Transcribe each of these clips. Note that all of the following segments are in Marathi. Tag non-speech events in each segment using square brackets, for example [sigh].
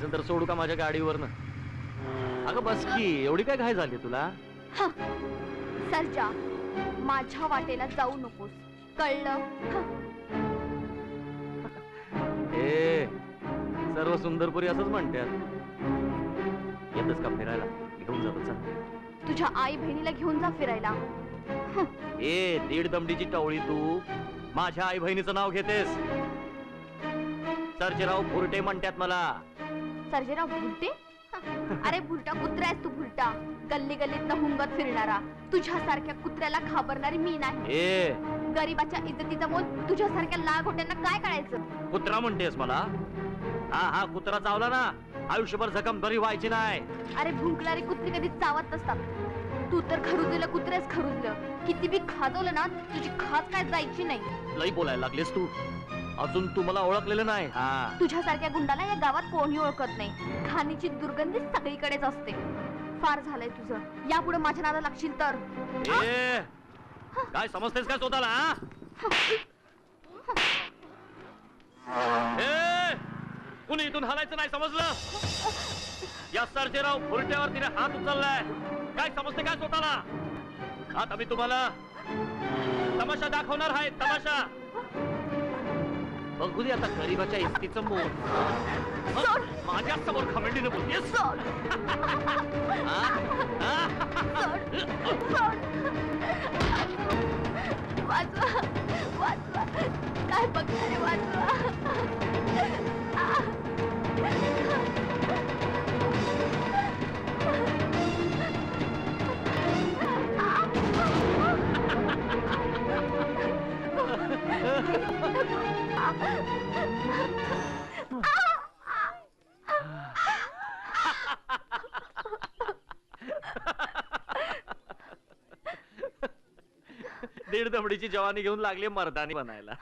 असेल तर सोडू का माझ्या गाडीवर अगं बस की एवढी काय घाय झाली तुला? सरजा माझ्या वाटेला जाऊ नकोस. कळलं? हं. ए सर्व सुंदरपुरी असंच म्हणतात. येतच का फिरायला? घेऊन चल. तुझ्या आई बहिणीला घेऊन जा फिरायला. ए दीड दमडीची टवळी तू. माझ्या आई बहिणीचं नाव घेतेस. सर्जेराव भुरटे म्हणतात मला. सर्जेराव भुलटे हं. अरे भुलटा कुत्रा आहेस तू भुलटा गल्ली गल्लीत हुंगत फिरणारा. तुझ्यासारख्या कुत्र्याला घाबरणारी मी नाही. ए. गरीबाच्या इज्जतीचा मोल तुझ्यासारख्या लाघोट्यांना काय कळायचं? कुत्रा म्हणतेस मला? हा हा कुत्रा चावला ना आयुष्यभर जखम बरी व्हायची नाही. अरे भुंकणारी कुत्री कधी चावत नसतात. तू तर खरुजलेलं कुत्रेच खरुजलं. किती बी खाजवलं ना तुझी खाज काय जायची नाही. लई बोलायला लागलीस तू. अजून तू मला ओळखलेलं नाही. हा. तुझ्यासारख्या गुंडाला या गावात कोणी ओळखत नाही. खाणीची दुर्गंधी सगळीकडेच असते. फार झालंय तुझं. यापुढे माझ्या नादा लागशील तर. ए काय समजतेस काय स्वतःला हा? ए कुणी इथून हलायचं नाही समजलं? या सर्जेराव फुरट्यावर तिने हात उचललाय. काय समजते काय स्वतःला? आता मी तुम्हाला तमाशा दाखवणार आहे तमाशा. बघू दे आता गरीबाच्या इस्तीचं मोड सोड. माझ्यासमोर खमंडीने बोलतेस सोड हा? हा? वाचवा वाचवा. काय बघणारे वाचवा. दीड दमडीची जवानी घेऊन लागली मर्दानी बनायला.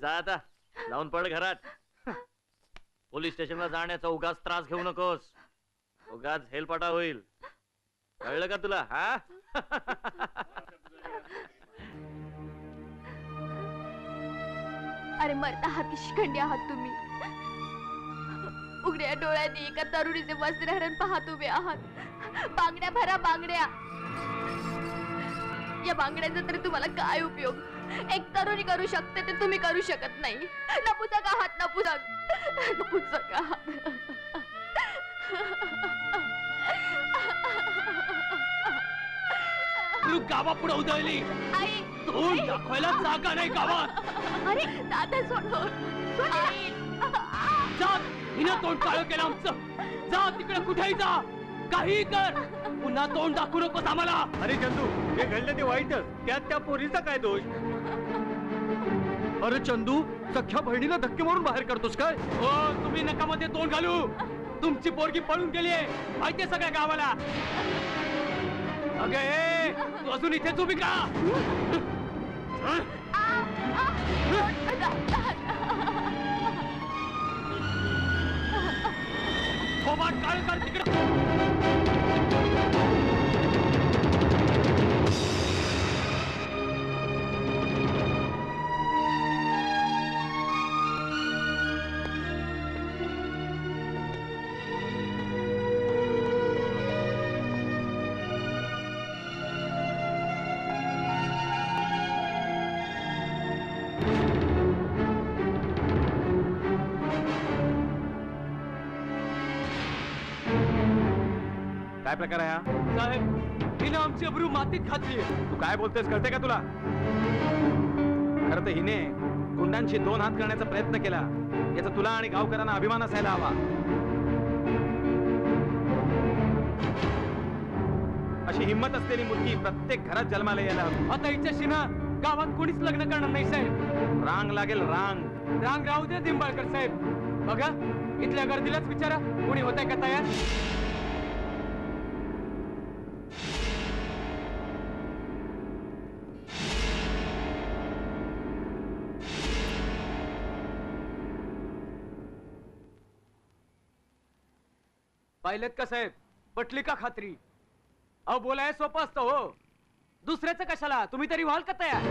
जा आता लावून पड घरात. पोलीस स्टेशनला जाण्याचा उगाच त्रास घेऊ नकोस. उगाच हेलपाटा होईल. कळलं का तुला हा? अरे मरता आहात की शिखंडी आहात तुम्ही. उघड्या डोळ्यांनी एका तरुणीचे वस्त्रहरण पाहत उभे आहात. बांगड्या भरा बांगड्या. या बांगड्यांचा तरी तुम्हाला काय उपयोग? एक तरुणी करू शकते ते तुम्ही करू शकत नाही. नपुसक आहात नपुसक नपुसक आहात तू गावा पुढे उधळली आई. तोंड दाखवायला जागा नाही गावात. अरे दादा सोड. जा हिनं तोंड काळ केलं आमचं. जा तिकडे कुठेही जा. काही कर. पुन्हा तोंड दाखवू नकोस आम्हाला. अरे चंदू हे घडलं ते वाईटच. त्यात त्या पोरीचा काय दोष? अरे चंदू सख्या बहिणीला धक्के मारून बाहेर करतोस काय? हो तुम्ही नकामध्ये तोंड घालू. तुमची पोरगी पळून गेली माहितीये सगळ्या गावाला. अगं तू अजून इथेच उभी का? काळ तिकडे. काय प्रकार आहे हा? साहेब हिने आमची अब्रू मातीत घातली तू काय बोलतोयस कळते का तुला? खरं तर हिने गुंडांशी दोन हात करण्याचा प्रयत्न केला. याचा तुला आणि गावकऱ्यांना अभिमान असायला हवा. अशी हिंमत असलेली मुलगी प्रत्येक घरात जन्माला यायला हवी. आता हिच्याशी ना गावात कोणीच लग्न करणार नाही साहेब. रांग लागेल रांग. रांग राहू दे दिंबाळकर साहेब. बघा इथल्या गर्दीलाच विचारा कोणी होत का तयार? पाहिलेत का साहेब? पटली का खात्री? अहो बोलाय सोपं असतं हो. दुसऱ्याचं कशाला? तुम्ही तरी व्हाल का तयार?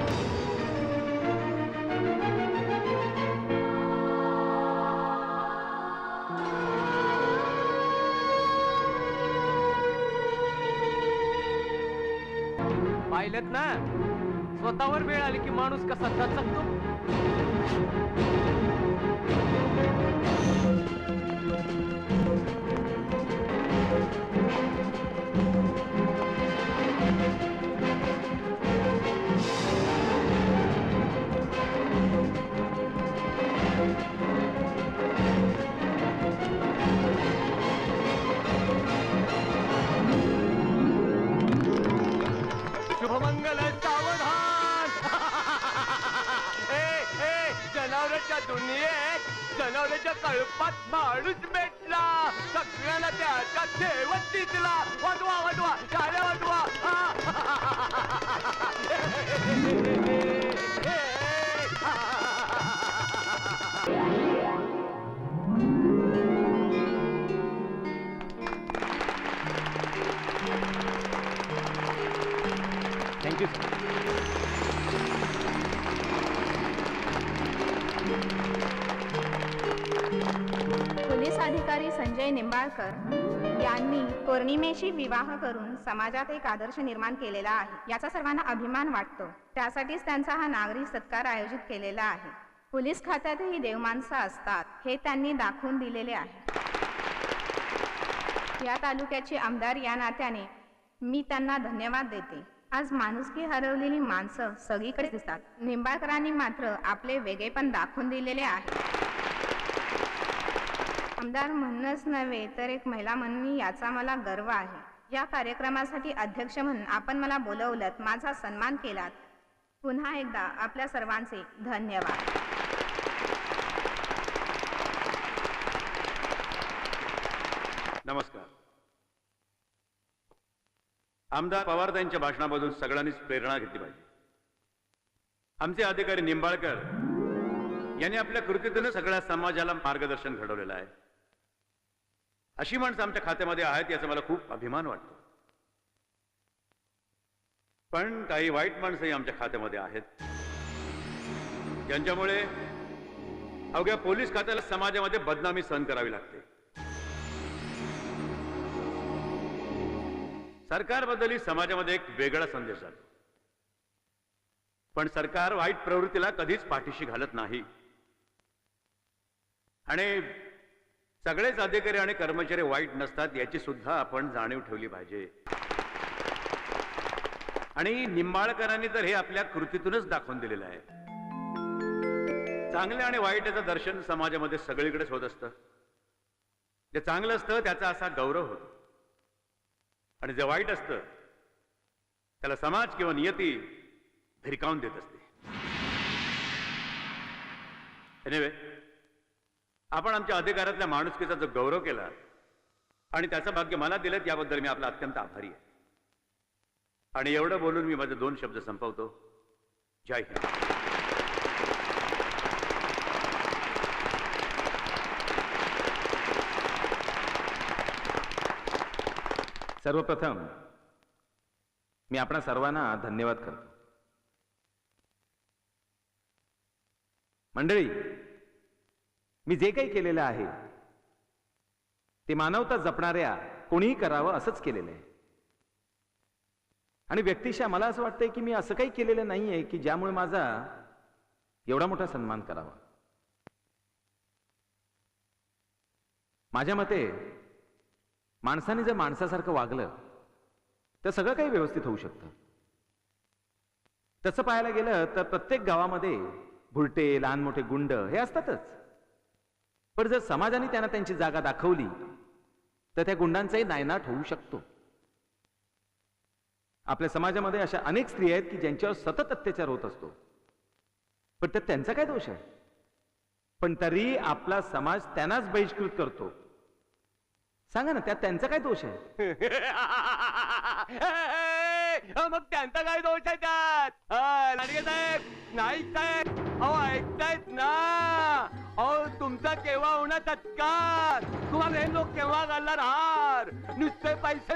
पाहिलेत ना? स्वतःवर वेळ आली की माणूस कसा थचकतो? सकतो जनावरांच्या माणूस भेटला सगळ्याला त्याच्या शेवट दिसला वाटवा वाटवा टाळ्या वाटवा. थँक्यू पोलीस अधिकारी निंबाळकर यांनी पौर्णिमेशी विवाह करून समाजात एक आदर्श निर्माण केलेला आहे. याचा सर्वांना अभिमान वाटतो. त्यासाठीच त्यांचा हा नागरी सत्कार आयोजित केलेला आहे. पोलीस खात्यातही देवमाणसं असतात हे त्यांनी दाखवून दिलेले आहे. या तालुक्याचे आमदार या नात्याने मी त्यांना धन्यवाद देते. आज माणुसकी हरवलेली माणसं सगळीकडे दिसतात. निंबाळकरांनी मात्र आपले वेगळेपण दाखवून दिलेले आहे. आमदार म्हणूनच नव्हे तर एक महिला म्हणून याचा मला गर्व आहे. या कार्यक्रमासाठी अध्यक्ष म्हणून आपण मला बोलवलं माझा सन्मान केलात. पुन्हा एकदा आपल्या सर्वांचे धन्यवाद. नमस्कार. आमदार पवार यांच्या भाषणामधून सगळ्यांनीच प्रेरणा घेतली पाहिजे. आमचे अधिकारी निंबाळकर यांनी आपल्या कृतीतून सगळ्या समाजाला मार्गदर्शन घडवलेलं आहे. अशी माणसं आमच्या खात्यामध्ये आहेत याचा मला खूप अभिमान वाटतो. पण काही वाईट माणसंही आमच्या खात्यामध्ये आहेत. ज्यांच्यामुळे अवघ्या पोलीस खात्याला समाजामध्ये बदनामी सहन करावी लागते. सरकारबद्दलही समाजामध्ये एक वेगळा संदेश जातो. पण सरकार वाईट प्रवृत्तीला कधीच पाठीशी घालत नाही. आणि सगळेच अधिकारी आणि कर्मचारी वाईट नसतात याची सुद्धा आपण जाणीव ठेवली पाहिजे. आणि निंबाळकरांनी तर हे आपल्या कृतीतूनच दाखवून दिलेलं आहे. चांगले आणि वाईटाचं दर्शन समाजामध्ये सगळीकडेच होत असतं. जे चांगलं असतं त्याचा असा गौरव होतो. आणि जे वाईट असतं त्याला समाज किंवा नियती भिरकावून देत असते. एनिवे आपण आमच्या अधिकारातल्या माणुसकीचा जो गौरव केला आणि त्याचं भाग्य मला दिलं याबद्दल मी आपला अत्यंत आभारी आहे. आणि एवढं बोलून मी माझे दोन शब्द संपवतो. जय हिंद. सर्वप्रथम मी आपणा सर्वांना धन्यवाद करतो. मंडळी मी जे काही केलेलं आहे ते मानवता जपणाऱ्या कोणीही करावं असंच केलेलं आहे. आणि व्यक्तिशा मला असं वाटतंय की मी असं काही केलेलं नाहीये की ज्यामुळे माझा एवढा मोठा सन्मान करावा. माझ्या मते माणसाने जर माणसासारखं वागलं तर सगळं काही व्यवस्थित होऊ शकतं. तसं पाहायला गेलं तर प्रत्येक गावामध्ये भुलटे लहान मोठे गुंड हे असतातच. पण जर समाजाने त्यांना त्यांची जागा दाखवली तर त्या गुंडांचाही नायनाट होऊ शकतो. आपल्या समाजामध्ये अशा अनेक स्त्रिया आहेत की ज्यांच्यावर सतत अत्याचार होत असतो. पण त्यात त्यांचा काय दोष आहे? पण तरी आपला समाज त्यांनाच बहिष्कृत करतो. सांगा ना त्यात त्यांचा काय दोष आहे? [laughs] अ, मग त्यांचा काय दोष आहे त्यात? अ, लाडगे साहेब नाईक साहेब. अहो ऐकतायत ना. अहो तुमचा केव्हा होणार तत्काळ? तुम्हाला हे लोक केव्हा घालणार हार? नुसते पैसे